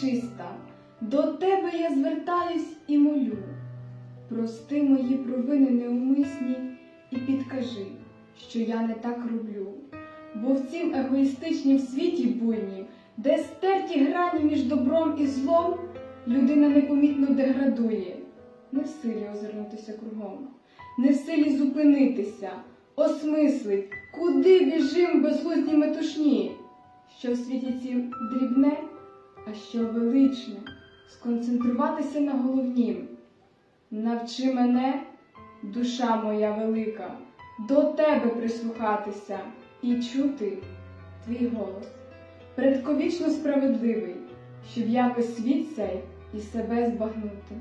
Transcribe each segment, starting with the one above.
чиста, до тебе я звертаюсь і молю. Прости мої провини неумисні і підкажи, що я не так роблю. Бо в цім егоїстичнім світі буйнім, де стерті грані між добром і злом, людина непомітно деградує, не в силі озирнутися кругом, не в силі зупинитися, осмислить, куди біжим в безглуздій метушні, що в світі цім дрібне, а що величне, сконцентруватися на головнім. Навчи мене, душа моя велика, до тебе прислухатися і чути твій голос, предковічно справедливий, щоб якось світ цей і себе збагнути.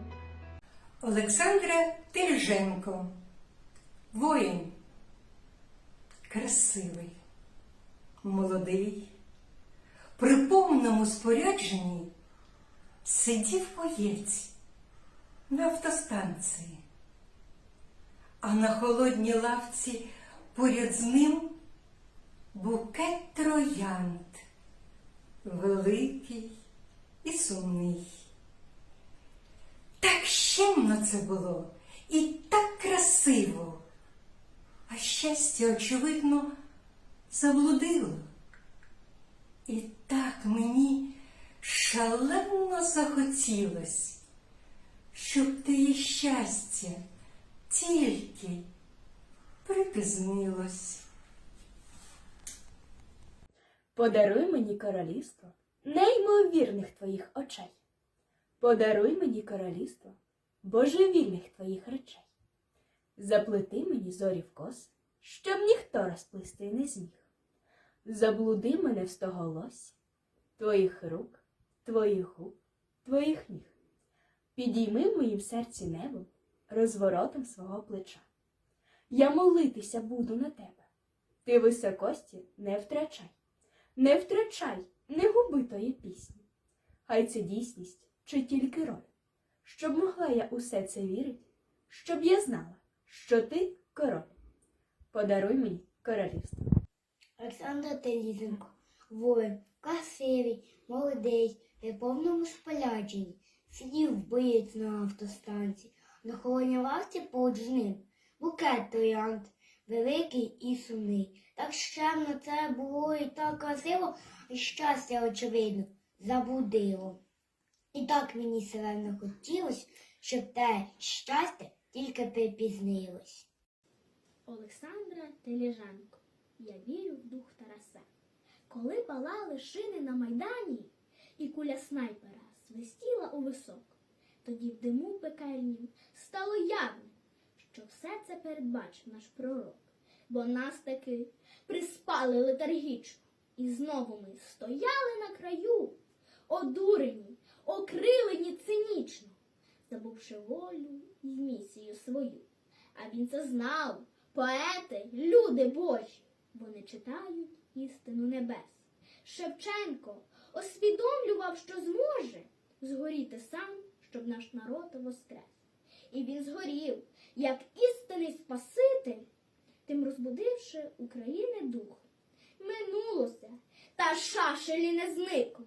Олександра Тельженко. Воїн. Красивий, молодий. При повному спорядженні сидів боєць на автостанції, а на холодній лавці поряд з ним букет троянд, великий і сумний. Так щемно це було і так красиво, а щастя, очевидно, заблудило. І так мені шалено захотілось, щоб те щастя тільки припізнилось. Подаруй мені королівство неймовірних твоїх очей. Подаруй мені королівство божевільних твоїх речей. Заплети мені зорі в коси, щоб ніхто розплисти не зміг. Заблуди мене в стоголосі твоїх рук, твоїх губ, твоїх ніг. Підійми в моїм серці небо розворотом свого плеча. Я молитися буду на тебе. Ти високості не втрачай. Не втрачай, не губи тої пісні. Хай це дійсність чи тільки роль, щоб могла я усе це вірить, щоб я знала, що ти король. Подаруй мені королівство. Олександр Телізенко, воїн, красивий, молодий, при повному спорядженні, сидів боєць на автостанції, на холодній лавці поруч з ним, букет троянд, великий і сумний. Так щемно це було і так красиво, і щастя, очевидно, забудило. І так мені сильно хотілось, щоб те щастя тільки припізнилось. Олександра Теліженко. Я вірю в дух Тараса. Коли палали шини на майдані, і куля снайпера свистіла у висок, тоді в диму пекельнім стало явним, що все це передбачив наш пророк, бо нас таки приспали летаргічно, і знову ми стояли на краю, одурені, окрилені цинічно, забувши волю і місію свою. А він це знав, поети, люди божі, вони читають істину небес. Шевченко освідомлював, що зможе згоріти сам, щоб наш народ воскрес. І він згорів, як істинний Спаситель, тим розбудивши України дух. Минулося, та шашелі не зникли.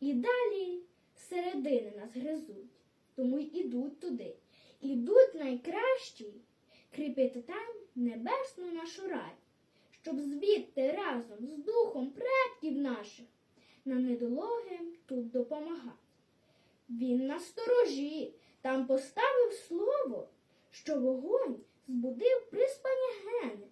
І далі середини нас гризуть, тому й ідуть туди. Ідуть найкращі кріпити там небесну нашу рай, щоб звідти разом з духом предків наших на недологим тут допомагати. Він на сторожі там поставив слово, що вогонь збудив приспані гени.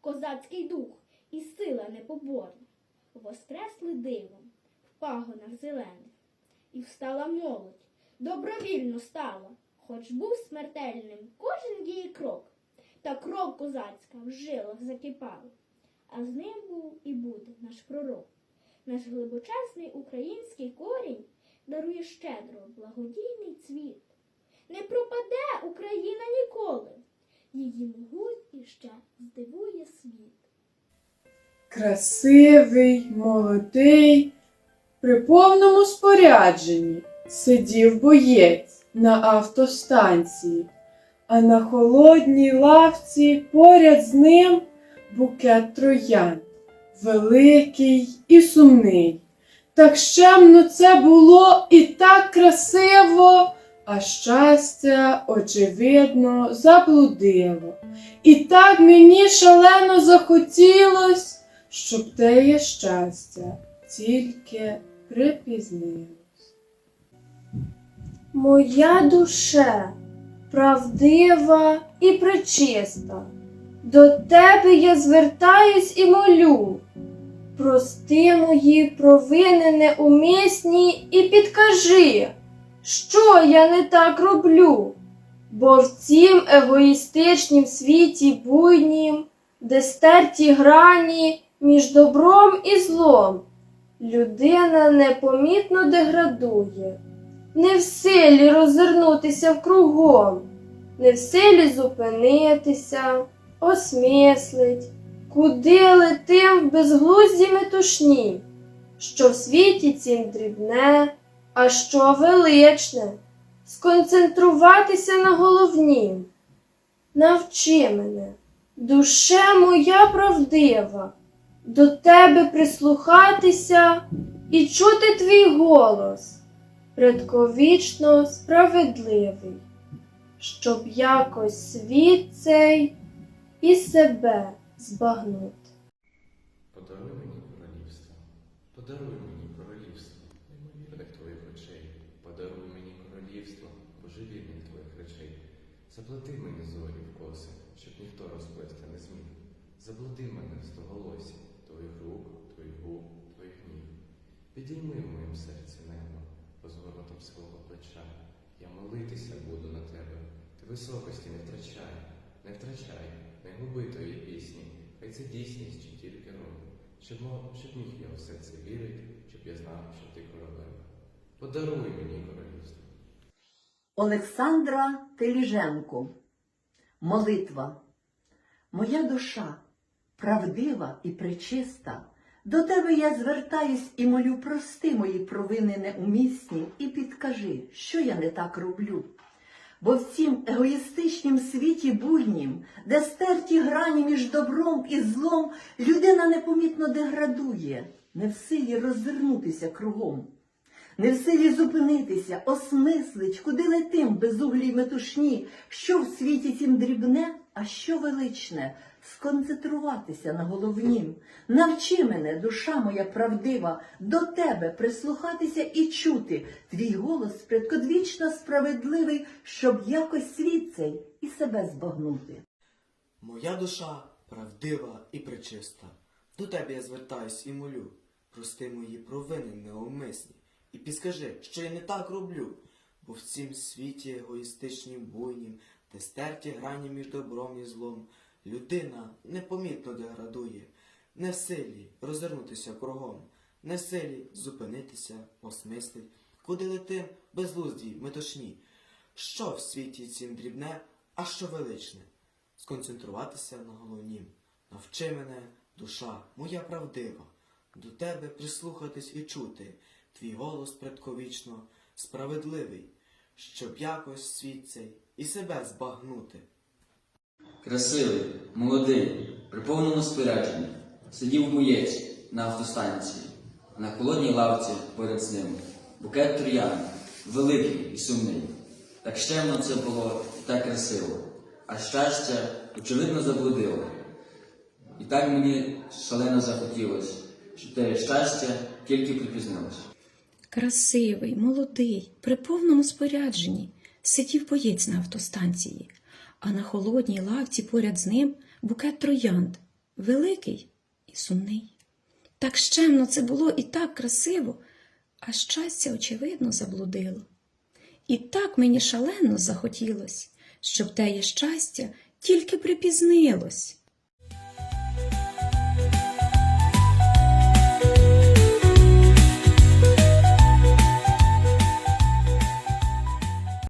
Козацький дух і сила непоборна воскресли дивом в пагонах зелених. І встала молодь, добровільно стала, хоч був смертельним кожен її крок, та кров козацька в жилах закипала, а з ним був і буде наш пророк. Наш глибочесний український корінь дарує щедро благодійний цвіт. Не пропаде Україна ніколи, її могуть іще здивує світ. Красивий, молодий, при повному спорядженні сидів боєць на автостанції, а на холодній лавці поряд з ним букет троян, великий і сумний. Так щемно це було і так красиво, а щастя, очевидно, заблудило. І так мені шалено захотілось, щоб теє щастя тільки припізнилось. Моя душа правдива і пречиста, до тебе я звертаюсь і молю. Прости мої провини неумисні і підкажи, що я не так роблю, бо в цім егоїстичнім світі буйнім, де стерті грані між добром і злом, людина непомітно деградує не в силі роззирнутися вкругом, не в силі зупинитися, осмислить, куди летим в безглузді метушні, що в світі цім дрібне, а що величне, сконцентруватися на головнім. Навчи мене, душе моя правдива, до тебе прислухатися і чути твій голос предковічно справедливий, щоб якось світ цей і себе збагнути. Подаруй мені королівство, подаруй мені королівство, неймовірних твоїх очей, подаруй мені королівство, божевільних твоїх речей. Заплати мені зорі в коси, щоб ніхто розплести не зміг. Заблуди мене в стоголосі, твоїх рук, твоїх губ, твоїх ніг. Підійми в моїм серці небо, позворотом свого плеча. Я молитися буду на тебе, ти високості не втрачай, не втрачай, не губи тої пісні, хай це дійсність чи тільки роль. Щоб, щоб міг я у все це вірить, щоб я знав, що ти королева. Подаруй мені королівство. Олександра Теліженко. Молитва. Моя душа, правдива і пречиста, до тебе я звертаюсь і молю, прости мої провини неумісні і підкажи, що я не так роблю. Бо в цім егоїстичнім світі буйнім, де стерті грані між добром і злом, людина непомітно деградує, не в силі роззирнутися кругом. Не в силі зупинитися, осмислить, куди летим безуглій метушні, що в світі цім дрібне, а що величне, сконцентруватися на головнім. Навчи мене, душа моя правдива, до тебе прислухатися і чути твій голос предкодвічно справедливий, щоб якось світ цей і себе збагнути. Моя душа правдива і пречиста. До тебе я звертаюсь і молю. Прости мої провини неумисні. І підскажи, що я не так роблю, бо в цім світі егоїстичнім буйнім, де стерті грані між добром і злом, людина непомітно деградує, не в силі розвернутися кругом, не в силі зупинитися, осмислить, куди летим безлуздій метушні. Що в світі цім дрібне, а що величне? сконцентруватися на головнім. Навчи мене, душа, моя правдива, до тебе прислухатись і чути, твій голос предковічно справедливий, щоб якось світ цей і себе збагнути. Красивий, молодий, при повному спорядженні, сидів муєці на автостанції, на холодній лавці поряд з ним букет троян, великий і сумний. Так щемно це було і так красиво, а щастя, очевидно, заблудило. І так мені шалено захотілось, що те щастя тільки припізнилось. Красивий, молодий, при повному спорядженні сидів боєць на автостанції, а на холодній лавці поряд з ним букет троянд, великий і сумний. Так щемно це було і так красиво, а щастя, очевидно, заблудило. І так мені шалено захотілось, щоб теє щастя тільки припізнилось.